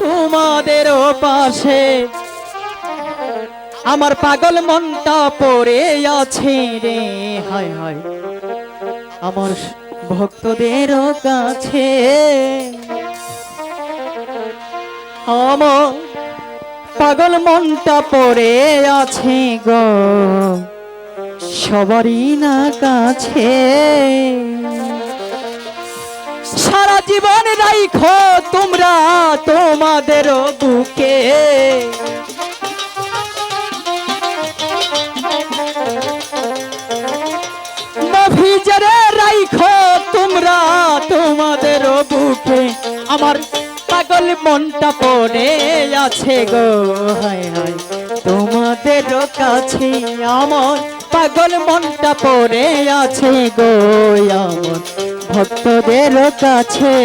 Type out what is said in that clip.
তোমাদেরও পাশে। আমার পাগল মনটা পড়ে আছে রে, হায় হায়। আমার ভক্তদেরও কাছে। আমার পাগল মনটা পড়ে আছে গো, সবারই না কাছে। সারা জীবন রাইখো তোমরা তোমাদের বুকে। নভিজরে রাইখো তোমরা তোমাদের বুকে। আমার পাগল মনটা পড়ে আছে গো, হায় হায়। তোমাদের কাছে আমার পাগল মনটা পড়ে আছে গো, আমার ভক্তদের কাছে।